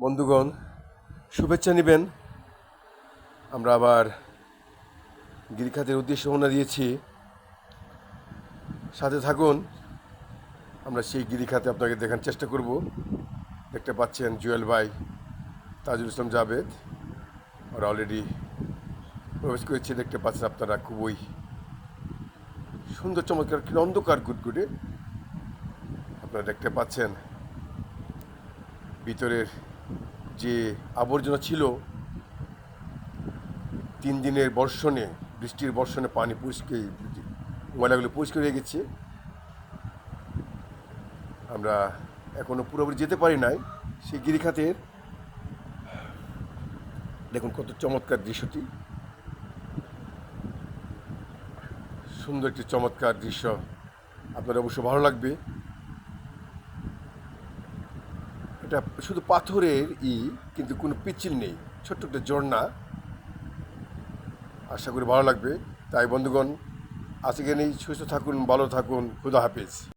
বন্ধুগণ, শুভেচ্ছা নেবেন। আমরা আবার গিরিখাতের উদ্দেশ্যে রওনা দিয়েছি। সাথে থাকুন, আমরা সেই গিরিখাতে আপনাকে দেখার চেষ্টা করব। দেখতে পাচ্ছেন জুয়েল ভাই তাজুল ইসলাম জাভেদ ওরা অলরেডি প্রবেশ করেছে। দেখতে পাচ্ছেন আপনারা খুবই সুন্দর, চমৎকার কিন্তু অন্ধকার গুটগুটে। আপনারা দেখতে পাচ্ছেন ভিতরের যে আবর্জনা ছিল, তিন দিনের বর্ষণে, বৃষ্টির বর্ষণে পানি পরিষ্কার ময়লাগুলো পরিষ্কার হয়ে গেছে। আমরা এখনও পুরোপুরি যেতে পারি নাই সেই গিরিখাতের। দেখুন কত চমৎকার দৃশ্যটি। সুন্দর একটি চমৎকার দৃশ্য। আপনার অবশ্য ভালো লাগবে। এটা শুধু পাথরের ই, কিন্তু কোনো পিচিল নেই। ছোট্ট একটা ঝর্ণা। আশা করি ভালো লাগবে। তাই বন্ধুগণ আজকে নেই সুস্থ থাকুন, ভালো থাকুন, খুদা হাফিজ।